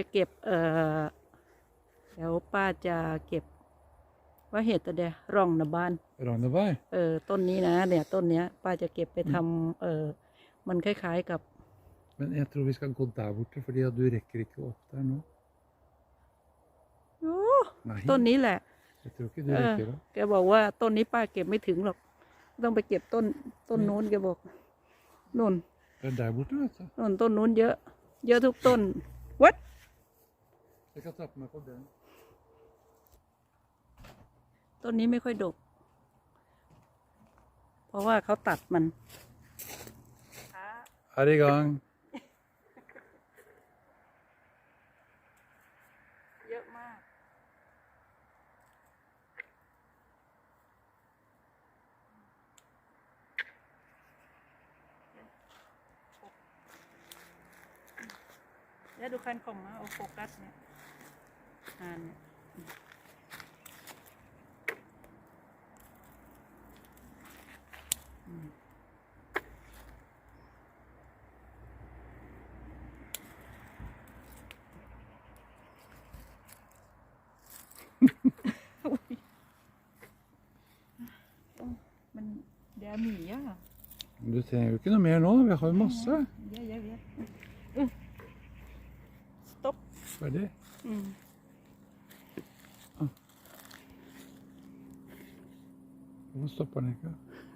จะเก็บเอ่อเดี๋ยวป้าจะเก็บ ว่าเหตุแต่เดร่องนบ้านร่องนบ้านเออต้นนี้นะ เนี่ย ต้นเนี้ย ป้าจะเก็บไปทำเออมันคล้าย ๆกับมัน j อ g tror vi skal gå ตาบุตร t e fordi ว t du r e เรก r i k k อ o ต p der n โอ้ต้นนี้แหละแกบอกว่าต้นนี้ป้าเก็บไม่ถึงหรอกต้องไปเก็บต้นต้นนู้นแกบอกนู่นต้นใหญ่บุตรนู่นต้นนู้นเยอะ เยอะทุกต้น วัด Jag kan ta på m i เด å den. ต้นนี้ไม่ค่อยดก เพราะว่าเขาตัดมัน Här är i g เยอะมาก แล้วดูคันของมาโอโฟกัสเนี่ยานมัน det er mye. Du trenger jo ikke noe mer nå. Vi har jo masse. Ja, jeg vet. Stopp. Ferdig. Mm. Vamos a poner acá.